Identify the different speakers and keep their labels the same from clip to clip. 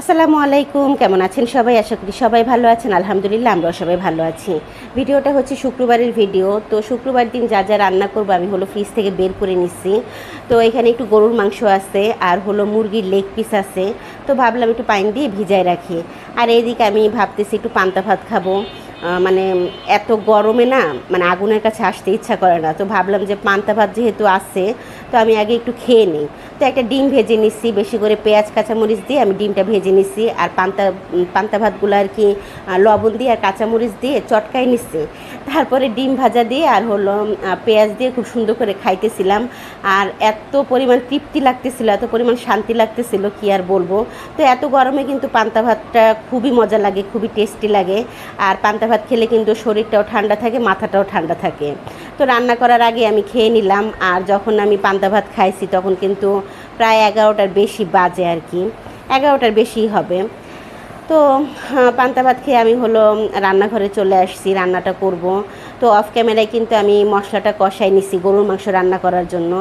Speaker 1: আসসালামু আলাইকুম, কেমন আছেন সবাই? আশা করি সবাই ভালো আছেন। আলহামদুলিল্লাহ, আমরাও সবাই ভালো আছি। ভিডিওটা হচ্ছে শুক্রবারের ভিডিও। তো শুক্রবার দিন যা যা রান্না করব, আমি হলো ফ্রিজ থেকে বের করে নিচ্ছি তো এখানে একটু গরুর মাংস আছে, আর হলো মুরগির লেগ পিস আছে। তো ভাবলাম একটু পানি দিয়ে ভিজায় রাখি। আর এইদিকে আমি ভাবতেছি একটু পান্তা ভাত খাব। মানে এত গরমে না মানে আগুনের কাছে আসতে ইচ্ছা করে না। তো ভাবলাম যে পান্তা ভাত যেহেতু আছে তো আমি আগে একটু খেয়ে নিই। তো একটা ডিম ভেজে নিচ্ছি, বেশি করে পেঁয়াজ, কাঁচামরিচ দিয়ে আমি ডিমটা ভেজে নিচ্ছি আর পান্তা পান্তা ভাতগুলো আর কি লবণ দিয়ে আর কাঁচামরিচ দিয়ে চটকাই নিচ্ছি। তারপরে ডিম ভাজা দিয়ে আর হলো পেঁয়াজ দিয়ে খুব সুন্দর করে খাইতেছিলাম। আর এত পরিমাণ তৃপ্তি লাগতেছিল, এত পরিমাণ শান্তি লাগতেছিল, কি আর বলব। তো এত গরমে কিন্তু পান্তা ভাতটা খুবই মজা লাগে, খুবই টেস্টি লাগে। আর পান্তা ভাত খেলে কিন্তু শরীরটাও ঠান্ডা থাকে, মাথাটাও ঠান্ডা থাকে। তো রান্না করার আগে আমি খেয়ে নিলাম। আর যখন আমি পান্তা ভাত খাইছি, তখন কিন্তু প্রায় এগারোটার বেশি বাজে আর কি। এগারোটার বেশি হবে। তো পান্তা ভাত খেয়ে আমি হলো রান্নাঘরে চলে আসছি, রান্নাটা করব। তো অফ ক্যামেরায় কিন্তু আমি মশলাটা কষাই নিছি গরুর মাংস রান্না করার জন্য।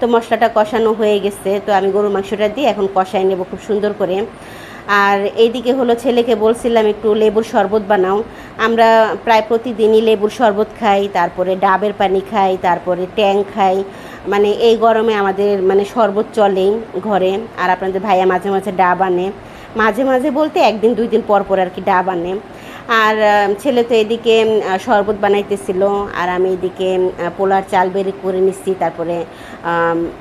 Speaker 1: তো মশলাটা কষানো হয়ে গেছে, তো আমি গরুর মাংসটা দিয়ে এখন কষাই নেব খুব সুন্দর করে। আর এইদিকে হলো ছেলেকে বলছিলাম একটু লেবুর শরবত বানাও। আমরা প্রায় প্রতিদিনই লেবুর শরবত খাই, তারপরে ডাবের পানি খাই, তারপরে ট্যাং খাই। মানে এই গরমে আমাদের মানে শরবত চলেই ঘরে। আর আপনাদের ভাইয়া মাঝে মাঝে ডাব আনে। মাঝে মাঝে বলতে একদিন দুই দিন পর পর আর কি ডাব আনে। আর ছেলে তো এদিকে শরবত বানাইতেছিল, আর আমি এদিকে পোলার চাল বের করে নিচ্ছি, তারপরে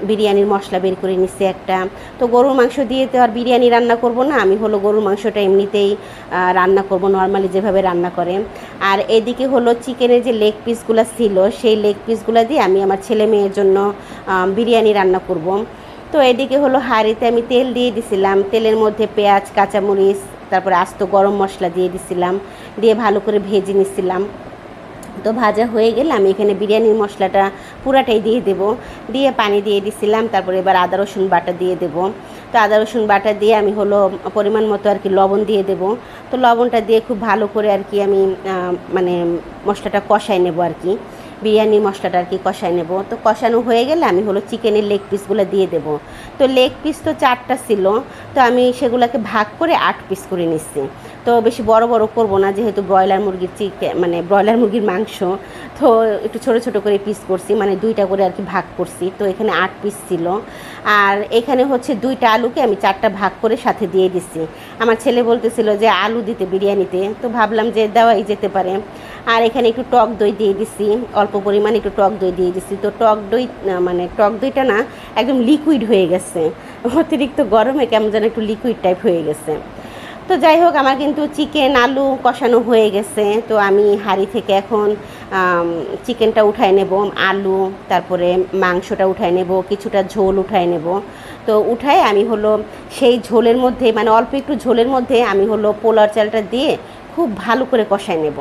Speaker 1: বিরিয়ানির মশলা বের করে নিচ্ছি একটা। তো গরুর মাংস দিয়ে তো আর বিরিয়ানি রান্না করব না, আমি হলো গরুর মাংসটা এমনিতেই রান্না করব নর্মালি যেভাবে রান্না করে। আর এদিকে হলো চিকেনের যে লেগ পিসগুলো ছিল, সেই লেগ পিসগুলো দিয়ে আমি আমার ছেলে মেয়ের জন্য বিরিয়ানি রান্না করব। তো এদিকে হলো হাঁড়িতে আমি তেল দিয়ে দিছিলাম, তেলের মধ্যে পেঁয়াজ, কাঁচামরিচ তারপরে আস্ত গরম মশলা দিয়ে দিছিলাম, দিয়ে ভালো করে ভেজে নিছিলাম। তো ভাজা হয়ে গেলে আমি এখানে বিরিয়ানির মশলাটা পুরাটাই দিয়ে দেব। দিয়ে পানি দিয়ে দিছিলাম, তারপরে এবার আদা, রসুন বাটা দিয়ে দেব। তো আদা, রসুন বাটা দিয়ে আমি হলো পরিমাণ মতো আর কি লবণ দিয়ে দেব। তো লবণটা দিয়ে খুব ভালো করে আর কি আমি মানে মশলাটা কষাই নেব আর কি। বিরিয়ানির মশলাটা আর কি কষাই নেব। তো কষানো হয়ে গেলে আমি হলো চিকেনের লেগ পিসগুলো দিয়ে দেব। তো লেগ পিস তো চারটা ছিল, তো আমি সেগুলোকে ভাগ করে আট পিস করে নিচ্ছি। তো বেশি বড় বড় করব না, যেহেতু ব্রয়লার মুরগির চিকেন মানে ব্রয়লার মুরগির মাংস, তো একটু ছোট ছোট করে পিস করছি মানে দুইটা করে আর কি ভাগ করছি, তো এখানে আট পিস ছিল। আর এখানে হচ্ছে দুইটা আলুকে আমি চারটা ভাগ করে সাথে দিয়ে দিচ্ছি। আমার ছেলে বলতেছিল যে, আলু দিতে, বিরিয়ানিতে। তো ভাবলাম যে দেওয়াই যেতে পারে। আর এখানে একটু টক দই দিয়ে দিছি অল্প পরিমাণে একটু টক দই দিয়ে দিছি তো টক দই মানে টক দইটা না, একদম লিকুইড হয়ে গেছে। অতিরিক্ত গরমে কেমন যেন একটু লিকুইড টাইপ হয়ে গেছে। তো যাই হোক, আমার কিন্তু চিকেন, আলু কষানো হয়ে গেছে। তো আমি হাঁড়ি থেকে এখন চিকেনটা উঠায় নেব, আলু, তারপরে মাংসটা উঠায় নেব, কিছুটা ঝোল উঠায় নেব। তো উঠায় আমি হলো সেই ঝোলের মধ্যে মানে অল্প একটু ঝোলের মধ্যে আমি হলো পোলার চালটা দিয়ে খুব ভালো করে কষায় নেব।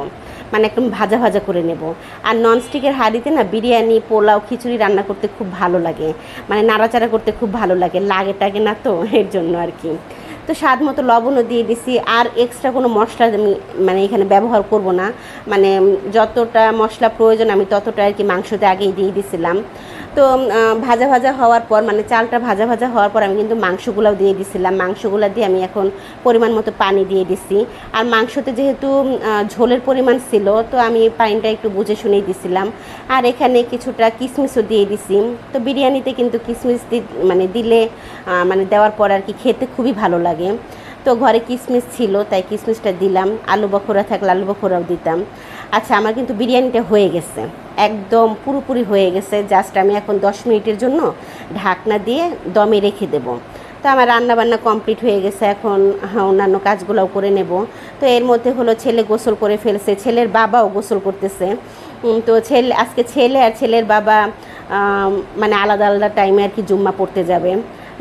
Speaker 1: মানে একদম ভাজা ভাজা করে নেব। আর ননস্টিকের হাঁড়িতে না বিরিয়ানি, পোলাও, খিচুড়ি রান্না করতে খুব ভালো লাগে। মানে নাড়াচাড়া করতে খুব ভালো লাগে লাগে টাগে না তো? এর জন্য আর কি। তো স্বাদ মতো লবণও দিয়ে দিছি, আর এক্সট্রা কোনো মশলা আমি মানে এখানে ব্যবহার করব না। মানে যতটা মশলা প্রয়োজন আমি ততটা আর কি মাংসতে আগেই দিয়ে দিছিলাম। তো ভাজা ভাজা হওয়ার পর মানে চালটা ভাজা ভাজা হওয়ার পর আমি কিন্তু মাংসগুলোও দিয়ে দিছিলাম। মাংসগুলো দিয়ে আমি এখন পরিমাণ মতো পানি দিয়ে দিছি। আর মাংসতে যেহেতু ঝোলের পরিমাণ ছিল, তো আমি পানিটা একটু বুঝে শুনেই দিছিলাম। আর এখানে কিছুটা কিশমিশও দিয়ে দিছি। তো বিরিয়ানিতে কিন্তু কিশমিশ মানে দিলে মানে দেওয়ার পর আর কি খেতে খুবই ভালো লাগে। তো ঘরে কিশমিশ ছিল, তাই কিশমিশটা দিলাম। আলু বখোরা থাকলে আলু বখোরাও দিতাম। আচ্ছা আমার কিন্তু বিরিয়ানিটা হয়ে গেছে। একদম পুরোপুরি হয়ে গেছে। জাস্ট আমি এখন দশ মিনিটের জন্য ঢাকনা দিয়ে দমে রেখে দেবো। তো আমার রান্না বান্না কমপ্লিট হয়ে গেছে। এখন হ্যাঁ, অন্যান্য কাজগুলোও করে নেব। তো এর মধ্যে হলো ছেলে গোসল করে ফেলছে। ছেলের বাবাও গোসল করতেছে। তো ছেলে আজকে ছেলে আর ছেলের বাবা মানে আলাদা আলাদা টাইমে আর কি জুম্মা পড়তে যাবে।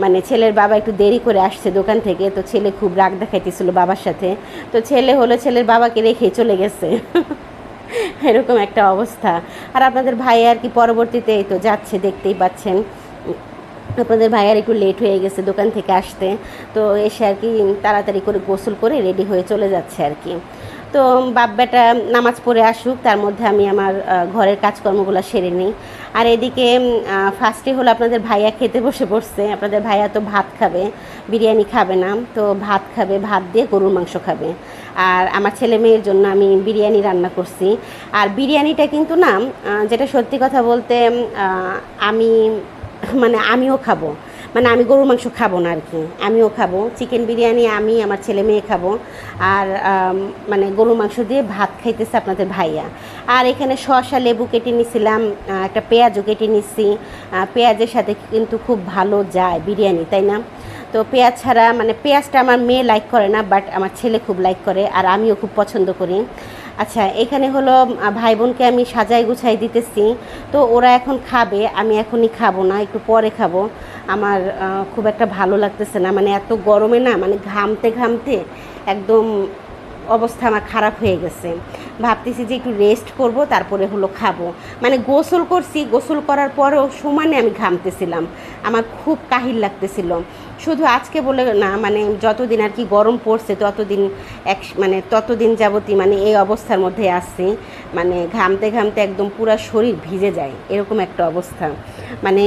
Speaker 1: মানে ছেলের বাবা একটু দেরি করে আসছে দোকান থেকে। তো ছেলে খুব রাগ দেখাইতেছিল বাবার সাথে। তো ছেলে হলো ছেলের বাবাকে রেখে চলে গেছে। এরকম একটা অবস্থা। আর আপনাদের ভাই আর কি পরবর্তীতে এই তো যাচ্ছে, দেখতেই পাচ্ছেন। আপনাদের ভাই আর একটু লেট হয়ে গেছে দোকান থেকে আসতে। তো এসে আর কি তাড়াতাড়ি করে গোসল করে রেডি হয়ে চলে যাচ্ছে আর কি। তো বাপ বেটা নামাজ পড়ে আসুক, তার মধ্যে আমি আমার ঘরের কাজকর্মগুলো সেরে নিই। আর এদিকে ফার্স্টে হলো আপনাদের ভাইয়া খেতে বসে পড়ছে। আপনাদের ভাইয়া তো ভাত খাবে, বিরিয়ানি খাবে না, তো ভাত খাবে, ভাত দিয়ে গরুর মাংস খাবে। আর আমার ছেলে মেয়ের জন্য আমি বিরিয়ানি রান্না করছি। আর বিরিয়ানিটা কিন্তু না যেটা সত্যি কথা বলতে আমি মানে আমিও খাব। মানে আমি গরুর মাংস খাব না আর কি আমিও খাব। চিকেন বিরিয়ানি আমি, আমার ছেলে মেয়ে খাব। আর মানে গরুর মাংস দিয়ে ভাত খাইতেছে আপনাদের ভাইয়া। আর এখানে শসা, লেবু কেটে নিছিলাম একটা পেঁয়াজও কেটে নিচ্ছি পেঁয়াজের সাথে কিন্তু খুব ভালো যায় বিরিয়ানি, তাই না? তো পেঁয়াজ ছাড়া মানে পেঁয়াজটা আমার মেয়ে লাইক করে না বাট আমার ছেলে খুব লাইক করে, আর আমিও খুব পছন্দ করি। আচ্ছা এখানে হলো ভাই বোনকে আমি সাজাই গুছাই দিতেছি। তো ওরা এখন খাবে, আমি এখনই খাব না, একটু পরে খাব। আমার খুব একটা ভালো লাগতেছে না। মানে এত গরমে না মানে ঘামতে ঘামতে একদম অবস্থা আমার খারাপ হয়ে গেছে। ভাবতেছি যে একটু রেস্ট করব, তারপরে হলো খাব। মানে গোসল করছি, গোসল করার পরেও সমানে আমি ঘামতেছিলাম। আমার খুব কাহিল লাগতেছিল। শুধু আজকে বলে না মানে যতদিন আর কি গরম পড়ছে, ততদিন এক মানে ততদিন যাবতই মানে এই অবস্থার মধ্যে আসছি মানে ঘামতে ঘামতে একদম পুরো শরীর ভিজে যায়, এরকম একটা অবস্থা। মানে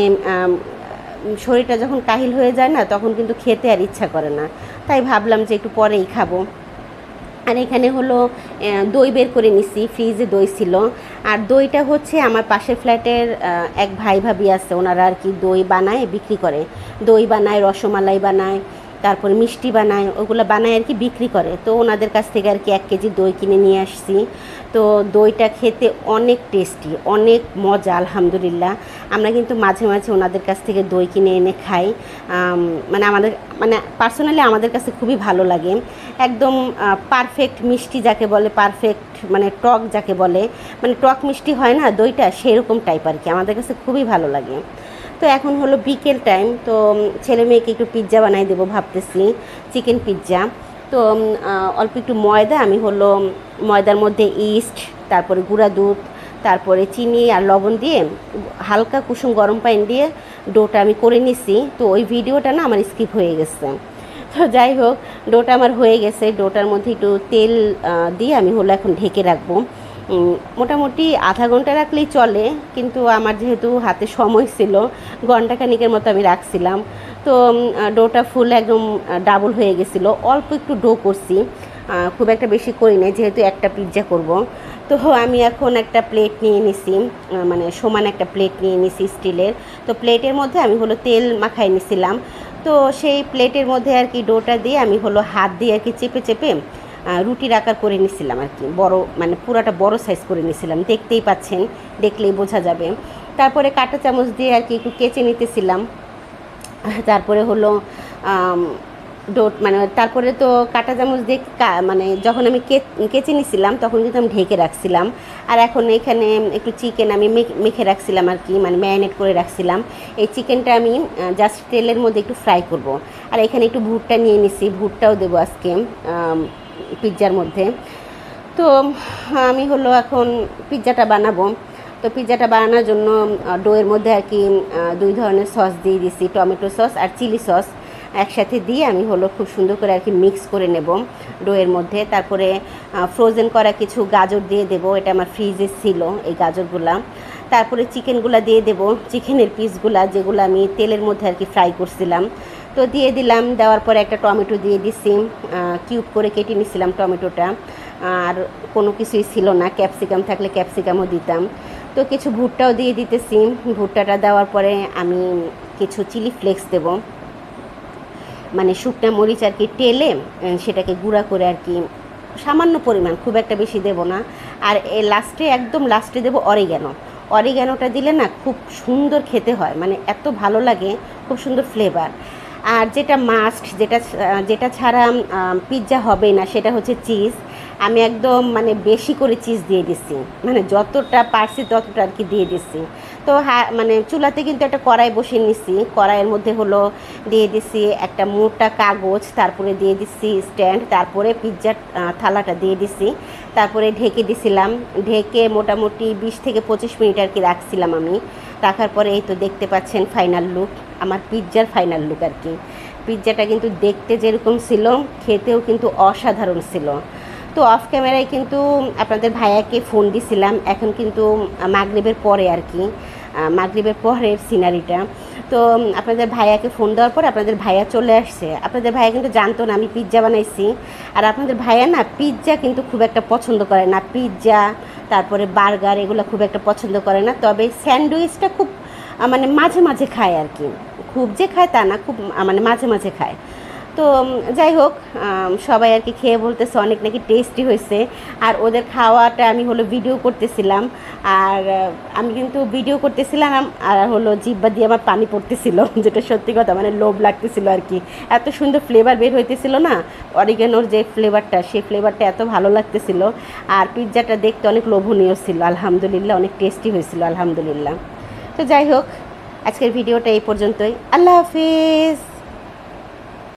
Speaker 1: শরীরটা যখন কাহিল হয়ে যায় না, তখন কিন্তু খেতে আর ইচ্ছা করে না। তাই ভাবলাম যে একটু পরেই খাব। আর এখানে হলো দই বের করে নিছি, ফ্রিজে দই ছিল। আর দইটা হচ্ছে আমার পাশের ফ্ল্যাটের এক ভাই ভাবি আছে, ওনারা আর কি দই বানায়, বিক্রি করে। দই বানায়, রসমালাই বানায় তারপরে মিষ্টি বানায়, ওগুলো বানায় আর কি বিক্রি করে। তো ওনাদের কাছ থেকে আর কি এক কেজি দই কিনে নিয়ে আসছি। তো দইটা খেতে অনেক টেস্টি অনেক মজা, আলহামদুলিল্লাহ। আমরা কিন্তু মাঝে মাঝে ওনাদের কাছ থেকে দই কিনে এনে খাই। মানে আমাদের মানে পার্সোনালি আমাদের কাছে খুবই ভালো লাগে। একদম পারফেক্ট মিষ্টি যাকে বলে পারফেক্ট মানে টক যাকে বলে মানে টক মিষ্টি হয় না দইটা, সেরকম টাইপ আর কি। আমাদের কাছে খুবই ভালো লাগে। তো এখন হলো বিকেল টাইম তো ছেলে মেয়েকে একটু পিৎজা বানাই দেবো ভাবতেছি চিকেন পিৎজা তো অল্প একটু ময়দা, আমি হলো ময়দার মধ্যে ইস্ট তারপরে গুঁড়া দুধ, তারপরে চিনি আর লবণ দিয়ে হালকা কুসুম গরম পানি দিয়ে ডোটা আমি করে নিছি। তো, ওই ভিডিওটা না আমার স্কিপ হয়ে গেছে। তো যাই হোক, ডোটা আমার হয়ে গেছে, ডোটার মধ্যে একটু তেল দিয়ে আমি হলো এখন ঢেকে রাখব। মোটামুটি আধা ঘণ্টা রাখলেই চলে, কিন্তু আমার যেহেতু হাতে সময় ছিল, ঘন্টাখানিকের মতো আমি রাখছিলাম। তো ডোটা ফুল একদম ডাবল হয়ে গেছিল। অল্প একটু ডো করছি খুব একটা বেশি করি নাই, যেহেতু একটা পিৎজা করব। তো, আমি এখন একটা প্লেট নিয়ে নিছি মানে সমান একটা প্লেট নিয়ে নিছি স্টিলের। তো, প্লেটের মধ্যে আমি হলো তেল মাখাই নিছিলাম। তো, সেই প্লেটের মধ্যে আর কি ডোটা দিয়ে আমি হলো হাত দিয়ে আর কি চেপে চেপে রুটির আকার করে নিছিলাম আর কি। বড় মানে পুরাটা বড় সাইজ করে নিছিলাম। দেখতেই পাচ্ছেন, দেখলেই বোঝা যাবে। তারপরে কাঁটা চামচ দিয়ে আর কি একটু কেচে নিতেছিলাম। তারপরে হলো ডোট মানে তারপরে তো কাঁটা চামচ দিয়ে মানে যখন আমি কে- কেচে নিছিলাম, তখন কিন্তু আমি ঢেকে রাখছিলাম। আর এখন এখানে একটু চিকেন আমি মেখে রাখছিলাম আর কি মানে ম্যারিনেট করে রাখছিলাম। এই চিকেনটা আমি জাস্ট তেলের মধ্যে একটু ফ্রাই করব। আর এখানে একটু ভুট্টা নিয়ে নিছি। ভুট্টাও দেবো আজকে পিৎজার মধ্যে। তো, আমি হলো এখন পিৎজাটা বানাবো। তো পিৎজাটা বানানোর জন্য ডোয়ের মধ্যে আর কি দুই ধরনের সস দিয়ে দিছি, টমেটো সস আর চিলি সস। একসাথে দিয়ে আমি হলো খুব সুন্দর করে আর কি মিক্স করে নেব ডোয়ের মধ্যে। তারপরে ফ্রোজেন করা কিছু গাজর দিয়ে দেব, এটা আমার ফ্রিজে ছিল এই গাজরগুলা। তারপরে চিকেনগুলা দিয়ে দেব চিকেনের পিসগুলা যেগুলো আমি তেলের মধ্যে আর কি ফ্রাই করছিলাম। তো দিয়ে দিলাম, দেওয়ার পরে একটা টমেটো দিয়ে দিছি কিউব করে কেটে নিছিলাম টমেটোটা। আর কোনো কিছুই ছিল না, ক্যাপসিকাম থাকলে ক্যাপসিকামও দিতাম। তো কিছু ভুট্টাও দিয়ে দিতেছি, ভুট্টাটা দেওয়ার পরে আমি কিছু চিলি ফ্লেক্স দেবো। মানে শুকনা মরিচ আর কি টেলে সেটাকে গুঁড়া করে আর কি সামান্য পরিমাণ, খুব একটা বেশি দেব না। আর এ লাস্টে, একদম লাস্টে দেবো অরিগ্যানো। অরিগ্যানোটা দিলে না খুব সুন্দর খেতে হয় মানে এত ভালো লাগে, খুব সুন্দর ফ্লেভার। আর যেটা মাস্ট যেটা যেটা ছাড়া পিৎজা হবে না, সেটা হচ্ছে চিজ আমি একদম মানে বেশি করে চিজ দিয়ে দিচ্ছি মানে যতটা পারছি ততটা আর কি দিয়ে দিচ্ছি তো হ্যাঁ মানে চুলাতে কিন্তু একটা কড়াই বসিয়ে নিছি। কড়াইয়ের মধ্যে হলো দিয়ে দিছি একটা মোটা কাগজ, তারপরে দিয়ে দিচ্ছি স্ট্যান্ড তারপরে পিৎজার থালাটা দিয়ে দিছি। তারপরে ঢেকে দিছিলাম। ঢেকে মোটামুটি বিশ থেকে পঁচিশ মিনিট আর কি রাখছিলাম আমি। রাখার পরে এই তো দেখতে পাচ্ছেন ফাইনাল লুক আমার পিৎজার ফাইনাল লুক আর কি। পিৎজাটা কিন্তু দেখতে যেরকম ছিল, খেতেও কিন্তু অসাধারণ ছিল। তো অফ ক্যামেরায় কিন্তু আপনাদের ভাইয়াকে ফোন দিছিলাম, এখন কিন্তু মাগরিবের পরে আর কি মাগরিবের পরের সিনারিটা তো আপনাদের ভাইয়াকে ফোন দেওয়ার পর আপনাদের ভাইয়া চলে আসছে। আপনাদের ভাইয়া কিন্তু জানতো না আমি পিৎজা বানাইছি। আর আপনাদের ভাইয়া না পিৎজা কিন্তু খুব একটা পছন্দ করে না। পিৎজা তারপরে বার্গার এগুলো খুব একটা পছন্দ করে না। তবে স্যান্ডউইচটা খুব মানে মাঝে মাঝে খায় আর কি। খুব যে খায় তা না, খুব মানে মাঝে মাঝে খায়। তো যাই হোক সবাই আর কি খেয়ে বলতেছে অনেক নাকি টেস্টি হয়েছে। আর ওদের খাওয়াটা আমি হলো ভিডিও করতেছিলাম। আর আমি কিন্তু ভিডিও করতেছিলাম, আর হলো জিব্বা দিয়ে আমার পানি পড়তেছিল, যেটা সত্যি কথা মানে লোভ লাগতেছিল আর কি। এত সুন্দর ফ্লেভার বের হইতেছিল না অরিগানোর যে ফ্লেভারটা সেই ফ্লেভারটা এত ভালো লাগতেছিল। আর পিৎজাটা দেখতে অনেক লোভনীয় ছিল, আলহামদুলিল্লাহ, অনেক টেস্টি হয়েছিল, আলহামদুলিল্লাহ। তো যাই হোক আজকের ভিডিওটা এই পর্যন্তই। আল্লাহ হাফিজ!